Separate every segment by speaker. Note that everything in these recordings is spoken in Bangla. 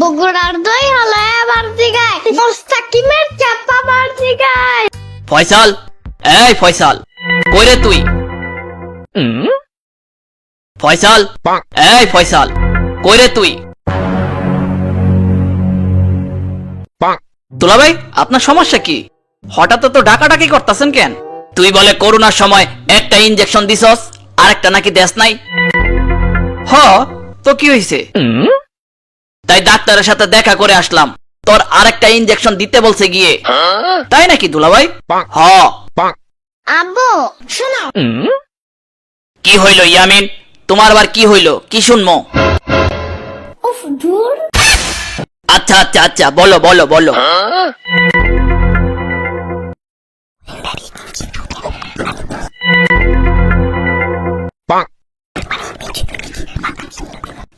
Speaker 1: বগুড়ার দই হলো এবার দিগায় মোস্তাকিমের চাপা দিগায়
Speaker 2: ফয়সাল এই ফয়সাল কইরে তুই? ফয়সাল এই ফয়সাল কইরে তুই? দুলা ভাই আপনার সমস্যা কি? হঠাৎ তো ডাকাডাকি করতেছেন কেন? তুই বলে করোনার সময় একটা ইনজেকশন দিছস আরেকটা নাকি দেশ নাই। হ তো কি হইছে? তাই ডাক্তারের সাথে দেখা করে আসলাম। তোর আরেকটা ইনজেকশন দিতে বলছে গিয়ে। তাই নাকি দুলাভাই? হ।
Speaker 1: আব্বু শোনো।
Speaker 2: কি হইল ইয়ামিন? তোমার আবার কি হইল? কি শুনমো?
Speaker 1: উফ দূর
Speaker 2: আচ্ছা আচ্ছা আচ্ছা বলো বলো বলো।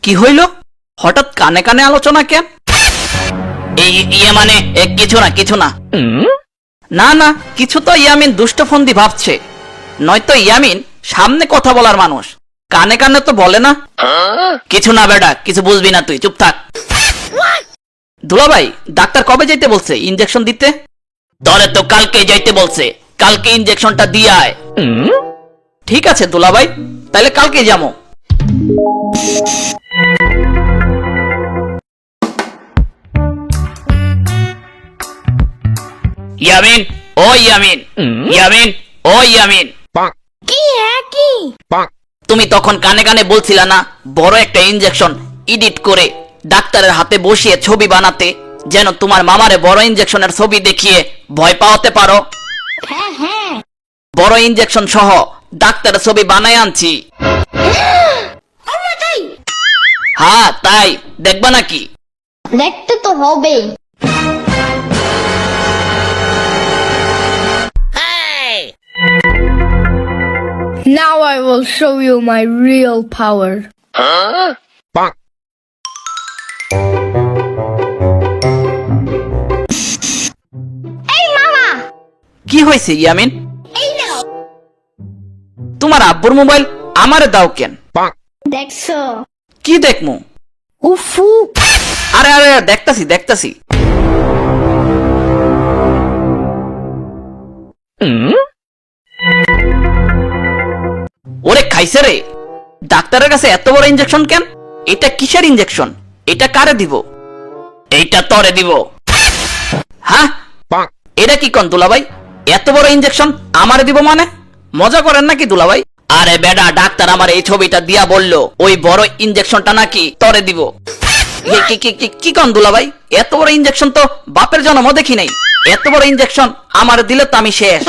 Speaker 2: কি হইল? হঠাৎ কানে কানে আলোচনা কেন? ইয়ে মানে কিছু না কিছু না। না না, কিছু তো ইয়ামিন দুষ্টফন্দি ভাবছে। নয়তো ইয়ামিন সামনে কথা বলার মানুষ। কানে কানে তো বলে না। কিছু না বেটা, কিছু বুঝবি না তুই, চুপ থাক। দুলাভাই, ডাক্তার কবে যাইতে বলছে ইনজেকশন দিতে? তরে তো কালকে যাইতে বলছে। কালকে ইনজেকশনটা দিয়ে আয়। ঠিক আছে দুলাভাই তাহলে কালকে যাব। ইয়ামিন ও ইয়ামিন ইয়ামিন ও ইয়ামিন।
Speaker 1: কি হ্যাঁ কি
Speaker 2: তুমি তখন কানে কানে বলছিলা না বড় একটা ইনজেকশন এডিট করে ডাক্তারের হাতে বসিয়ে ছবি বানাতে যেন তোমার মামারে বড় ইনজেকশনের ছবি দেখিয়ে ভয় পাওয়াতে পারো?
Speaker 1: হ্যাঁ হ্যাঁ।
Speaker 2: বড় ইনজেকশন সহ ডাক্তারের ছবি বানায় আনছি। হ্যাঁ তাই। দেখবা নাকি?
Speaker 1: দেখতে তো হবেই।
Speaker 3: Now I will show you my real power.
Speaker 1: এই মামা
Speaker 2: কি হয়েছে ইয়ামিন?
Speaker 1: এই নাও।
Speaker 2: তোমার আব্বুর মোবাইল আমারে দাও কেন?
Speaker 1: দেখছ?
Speaker 2: কি দেখমু?
Speaker 3: Ufu.
Speaker 2: আরে আরে আরে, দেখতাছি দেখতাছি। ওরে রে? ডাক্তারের কাছে এত বড় ইনজেকশন কেন? এটা কিসের ইনজেকশন এটা কারে দিব? এইটা তরে দিব। হ্যাঁ? এটা কি কন দুলাভাই? এত বড় ইনজেকশন আমারে দিব মানে? মজা করেন নাকি দুলাভাই? আরে বেডা ডাক্তার আমার এই ছবিটা দিয়া বলল ওই বড় ইনজেকশনটা নাকি তরে দিব। কি কি কি কি কন দুলাভাই? এত বড় ইনজেকশন তো বাপের জন্মও দেখি নাই। এত বড় ইনজেকশন আমার দিলে তো আমি শেষ।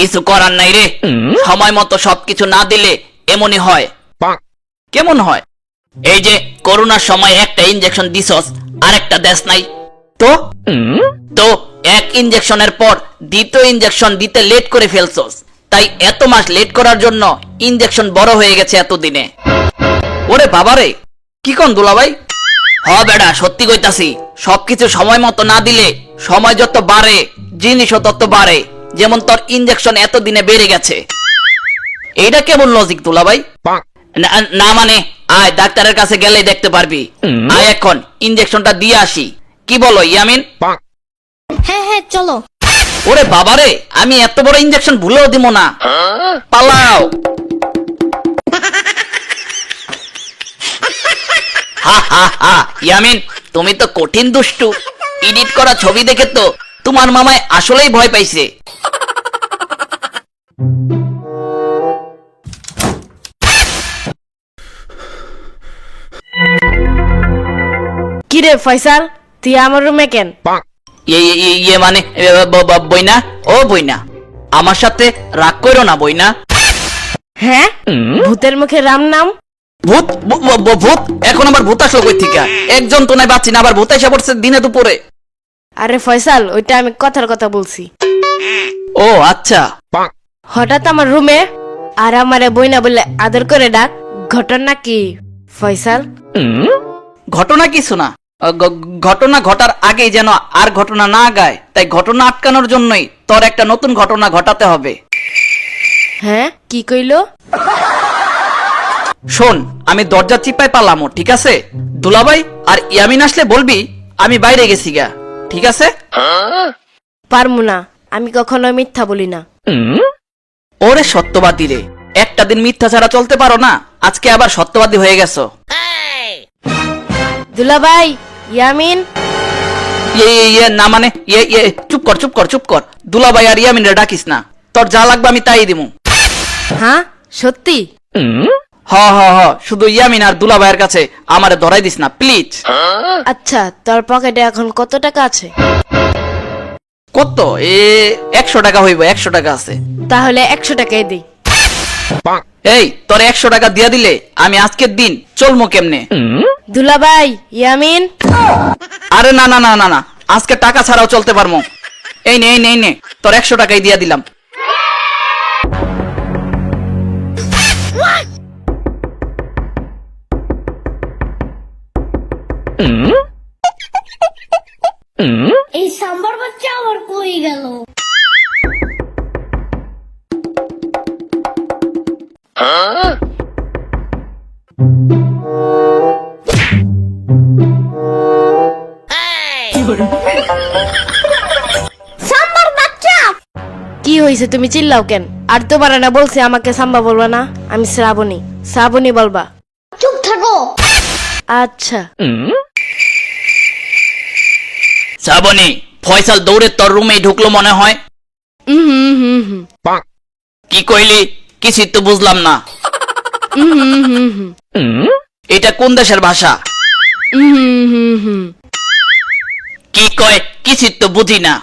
Speaker 2: কিছু করার নাই রে। সময় মতো সবকিছু না দিলে এমনই হয়। কেমন হয়? এই যে করোনার সময় একটা ইনজেকশন দিছস আরেকটা দেশ নাই। তো? তো এক ইনজেকশনের পর দ্বিতীয় ইনজেকশন দিতে লেট করে ফেলছস। তাই এত মাস লেট করার জন্য ইনজেকশন বড় হয়ে গেছে এতদিনে। ওরে বাবারে কি কোন দুলাভাই? হ বেড়া সত্যি কইতাছি সবকিছু সময় মতো না দিলে সময় যত বাড়ে জিনিসও তত বাড়ে। যেমন তোর ইনজেকশন এতদিনে বেড়ে গেছে। এইটা কেমন লজিক দুলাভাই না না মানে আয় ডাক্তারের কাছে গেলেই দেখতে পারবি। আয় এখন ইনজেকশনটা দিয়ে আসি। কি বলো ইয়ামিন?
Speaker 1: হ্যাঁ হ্যাঁ চলো।
Speaker 2: ওরে বাবারে আমি এত বড় ইনজেকশন ভুলেও দিব না। পালাও। হা হা হা ইয়ামিন তুমি তো কঠিন দুষ্টু। এডিট করা ছবি দেখে তো তোমার মামায় আসলেই ভয় পাইছে।
Speaker 3: কিরে ফয়সাল তুই আমার রুমে কেন?
Speaker 2: ইয়ে- মানে বইনা? ও বইনা। আমার সাথে রাগ করো না বইনা।
Speaker 3: হ্যাঁ? ভূতের মুখে রাম নাম?
Speaker 2: ভূত ভূত? এখন আবার ভূত আসলো কই থেকে? একজন তো নাই পাচ্ছি না আবার ভূত এসে পড়ছে দিনে দুপুরে।
Speaker 3: আরে ফয়সাল ওইটা আমি কথার কথা বলছি।
Speaker 2: ও আচ্ছা।
Speaker 3: হঠাৎ আমার রুমে আর আমারে বইনা বলে আদর করে ডাক ঘটনা কি? ফয়সাল?
Speaker 2: ঘটনা কিছু না গ- ঘটনা ঘটার আগেই যেন আর ঘটনা না গায় তাই ঘটনা আটকানোর জন্যই তোর একটা নতুন ঘটনা ঘটাতে হবে।
Speaker 3: হ্যাঁ কি কইলো?
Speaker 2: শোন আমি দরজা চিপায় পালামো ঠিক আছে? দুলাভাই আর ইয়ামিন আসলে বলবি আমি বাইরে গেছি গা। ঠিক আছে?
Speaker 3: পারমু না আমি কখনো মিথ্যা বলি না।
Speaker 2: ওরে সত্যবাদী রে একটা দিন মিথ্যা ছাড়া চলতে পারো না আজকে আবার সত্যবাদী হয়ে গেছো।
Speaker 3: দুলাভাই ইয়ামিন?
Speaker 2: ইয়ে ইয়ে ইয়ে না মানে ইয়ে ইয়ে চুপ কর চুপ কর চুপ কর। দুলাভাই আর ইয়ামিন রে ডাকিস না তোর যা লাগবে আমি তাই দিমু।
Speaker 3: হ্যাঁ সত্যি?
Speaker 2: হ হ হ শুধু ইয়ামিন আর দুলাভাইয়ের কাছে আমারে ধরাই দিস না প্লিজ।
Speaker 3: আচ্ছা তোর পকেটে এখন কত টাকা আছে?
Speaker 2: কত? এ একশো টাকা হইব একশো টাকা আছে।
Speaker 3: তাহলে একশো টাকাই দিই।
Speaker 2: এই তোর একশো টাকা দিয়া দিলে আমি আজকের দিন চলমো কেমনে?
Speaker 3: দুলাভাই ইয়ামিন?
Speaker 2: আরে না না না না না আজকে টাকা ছাড়াও চলতে পারব এই নে এই নে এই নে তোর একশো টাকাই দিয়া দিলাম।
Speaker 1: এই সাম্বার বাচ্চা আবার কই গেল?
Speaker 3: কি হয়েছে তুমি চিল্লাও কেন? আর তোমার না বলছে আমাকে সাম্বা বলবা না আমি শ্রাবণী। শ্রাবণী বলবা।
Speaker 1: চুপ থাকো!
Speaker 3: আচ্ছা।
Speaker 2: শ্রাবণী ফয়সাল দৌড়ে তোর রুমেই ঢুকলো মনে হয়? কি কইলি? কিছুই তো বুঝলাম না। এটা কোন দেশের ভাষা? কি কয়? কিছুই তো বুঝি না।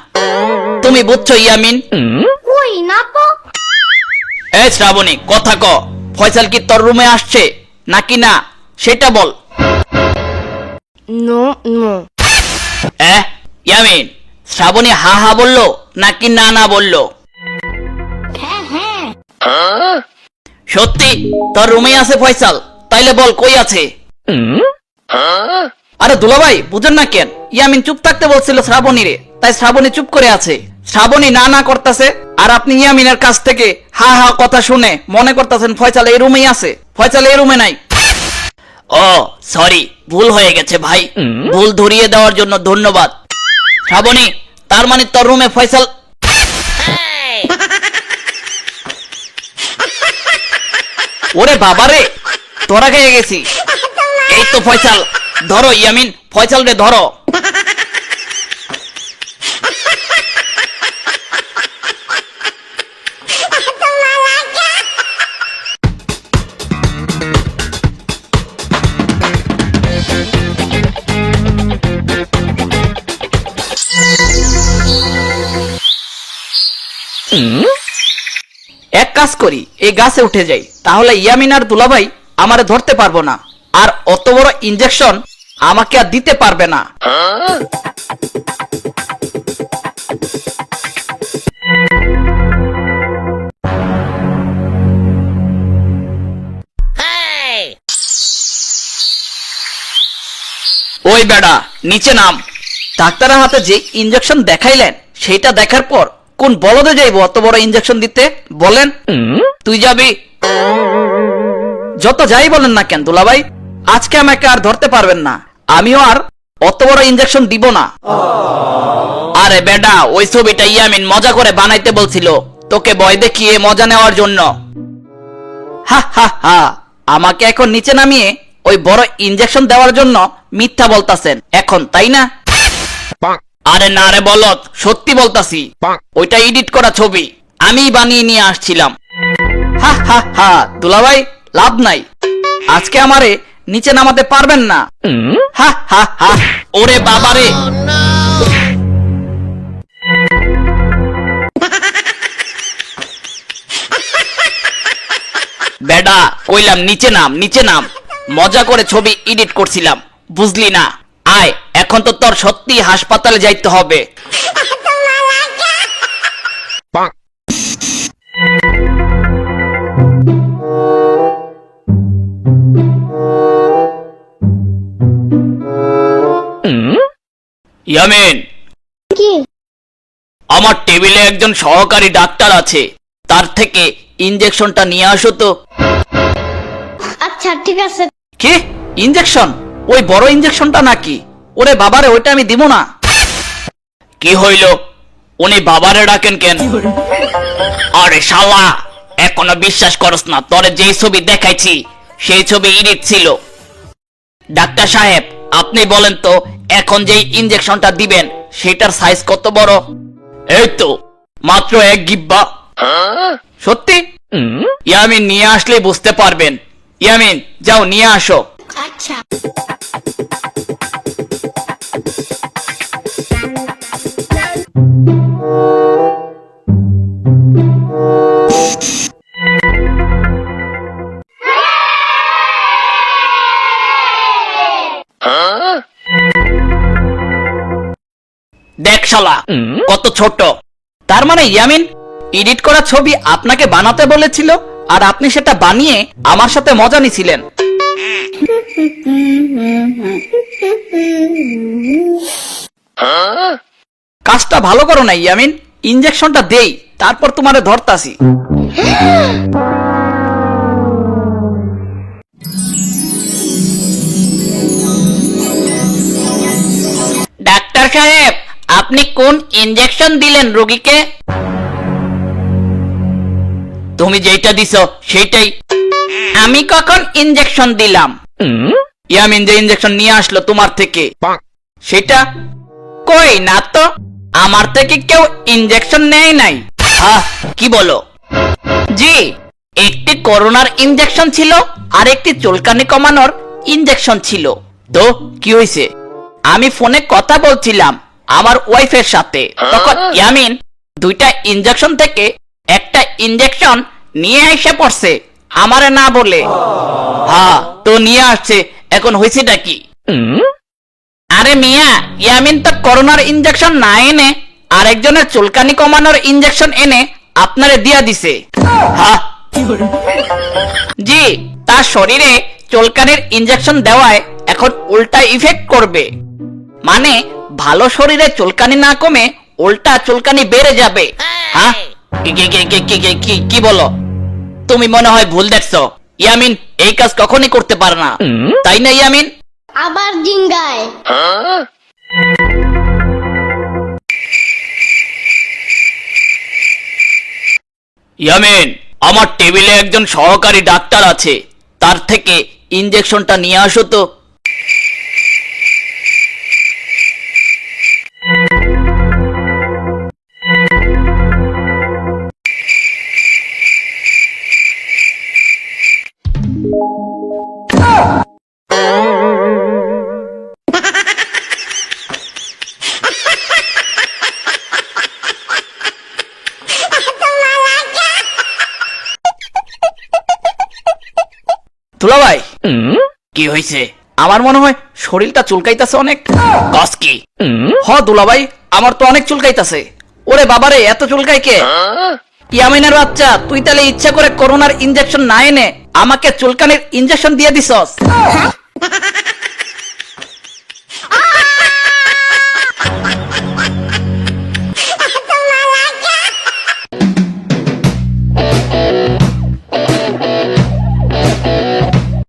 Speaker 2: তুমি বুঝছ ইয়ামিন?
Speaker 1: কই না তো
Speaker 2: এ শ্রাবণী কথা ক। ফয়সাল কি তোর রুমে আসছে? নাকি না? সেটা বল।
Speaker 3: No no.
Speaker 2: এ? ইয়ামিন শ্রাবণী হা হা বলল নাকি না না বলল?
Speaker 1: হ্যাঁ হ্যাঁ।
Speaker 2: সত্যি তোর রুমে আছে ফয়সাল তাইলে বল কই আছে? আরে দুলাভাই বুঝেন না কেন ইয়ামিন চুপ থাকতে বলছিল শ্রাবণীরে তাই শ্রাবণী চুপ করে আছে। শ্রাবণী না না করতেছে আর আপনি ইয়ামিনের কাছ থেকে হা হা কথা শুনে মনে করতেছেন ফয়সাল এই রুমেই আছে ফয়সাল এই রুমে নাই। ও সরি ভুল হয়ে গেছে ভাই ভুল ধরিয়ে দেওয়ার জন্য ধন্যবাদ। শ্রাবণী তার মানে তোর রুমে ফয়সাল। ওরে বাবা রে তোরা খেয়ে গেছি এই তো ফয়সাল ধরো ইয়ামিন ফয়সাল রে ধরো। এক কাজ করি এই গাছে উঠে যাই। তাহলে ইয়ামিন আর দুলাভাই আমারে ধরতে পারব না। আর অত বড় ইঞ্জেকশন আমাকে আর দিতে পারবে না। ওই বেড়া নিচে নাম। ডাক্তারের হাতে যে ইঞ্জেকশন দেখাইলেন সেটা দেখার পর কোন বলদে যাইবো? অত বড় ইঞ্জেকশন দিতে? বলেন। তুই যাবি? যত যাই বলেন না কেন দুলাভাই আজকে আমাকে আর ধরতে পারবেন না। আমিও আর অত বড় ইঞ্জেকশন দিব না। আরে বেডা ওই ছবিটা ইয়ামিন মজা করে বানাইতে বলছিল। তোকে ভয় দেখিয়ে মজা নেওয়ার জন্য। হা হা হা। আমাকে এখন নিচে নামিয়ে ওই বড় ইঞ্জেকশন দেওয়ার জন্য মিথ্যা বলতাছেন। এখন তাই না? আরে না রে বলত সত্যি বলতাছি। ওইটা এডিট করা ছবি আমি বানিয়ে নিয়ে আসছিলাম। হা হা হা দুলাভাই লাভ নাই। আজকে আমারে নিচে নামাতে পারবেন না। হা হা হা। ওরে বাবারে। বেডা কইলাম নিচে নাম নিচে নাম। মজা করে ছবি এডিট করছিলাম বুঝলি না। আয়। এখন তো তোর সত্যি হাসপাতালে যাইতে হবে। ইয়ামিন।
Speaker 1: কি?
Speaker 2: আমার টেবিলে একজন সহকারী ডাক্তার আছে। তার থেকে ইঞ্জেকশনটা নিয়ে আসো তো।
Speaker 1: আচ্ছা আচ্ছা ঠিক আছে।
Speaker 2: কি? ইঞ্জেকশন ওই বড় ইঞ্জেকশনটা নাকি? ওরে বাবারে ওইটা আমি দিব না। কি হইল? উনি বাবারে ডাকেন কেন? আরে শালা এখনও বিশ্বাস করস না তোরে যেই ছবি দেখাইছি সেই ছবি ইডিট ছিল। ডাক্তার সাহেব আপনি বলেন তো এখন যেই ইঞ্জেকশনটা দিবেন সেটার সাইজ কত বড়? এই তো মাত্র এক গিব্বা। সত্যি? ইয়ামিন নিয়ে আসলেই বুঝতে পারবেন। ইয়ামিন যাও নিয়ে আসো।
Speaker 1: আচ্ছা।
Speaker 2: দেখ শালা কত ছোট। তার মানে ইয়ামিন এডিট করা ছবি আপনাকে বানাতে বলেছিল আর আপনি সেটা বানিয়ে আমার সাথে মজা নিছিলেন। কাজটা ভালো করো না ইয়ামিন ইঞ্জেকশনটা দেই তারপর তোমারে ধরতাছি। ডাক্তার সাহেব আপনি কোন ইঞ্জেকশন দিলেন রোগীকে? তুমি যেটা দিছ সেটাই আমি কখন ইঞ্জেকশন দিলাম? ইয়ামিন যে ইঞ্জেকশন নিয়ে আসলো তোমার থেকে। সেটা কই না তো? আমার থেকে কেউ ইঞ্জেকশন নেয় নাই। হ্যাঁ কি বলো? জি, একটি করোনার ইঞ্জেকশন ছিল আর একটি চুলকানি কমানোর ইঞ্জেকশন ছিল। তো, কি হয়েছে আমি ফোনে কথা বলছিলাম আমার ওয়াইফের সাথে। তখন ইয়ামিন দুইটা ইঞ্জেকশন থেকে একটা ইঞ্জেকশন নিয়ে এসে পড়ছে, আমারে না বলে। হ্যাঁ তো নিয়ে আসছে, এখন হয়েছেটা কি? আরে মিয়া ইয়ামিন তো করোনার ইনজেকশন না এনে আরেকজনের চুলকানি কমানোর ইনজেকশন এনে আপনারে দিয়া দিছে। জি তার শরীরে চুলকানির ইনজেকশন দেওয়ায় এখন উল্টা ইফেক্ট করবে। মানে ভালো শরীরে চুলকানি না কমে উল্টা চুলকানি বেড়ে যাবে। হ্যাঁ কি বলো? তুমি মনে হয় ভুল দেখছ। ইয়ামিন এই কাজ কখনই করতে পারে না। তাই না ইয়ামিন?
Speaker 1: আবার জিঙ্গায়।
Speaker 2: আমার টেবিলে একজন সহকারী ডাক্তার আছে। তার থেকে ইঞ্জেকশনটা নিয়ে আসো তো। আমার মনে হয় শরীরটা চুলকাইতাছে অনেক। কস হ, দুলাভাই, আমার তো অনেক চুলকাইতাছে। ওরে বাবারে, এত চুলকাই কে? ইয়ামিনের বাচ্চা, তুই তাহলে ইচ্ছা করে করোনার ইনজেকশন না এনে আমাকে চুলকানির ইনজেকশন দিয়ে দিছস।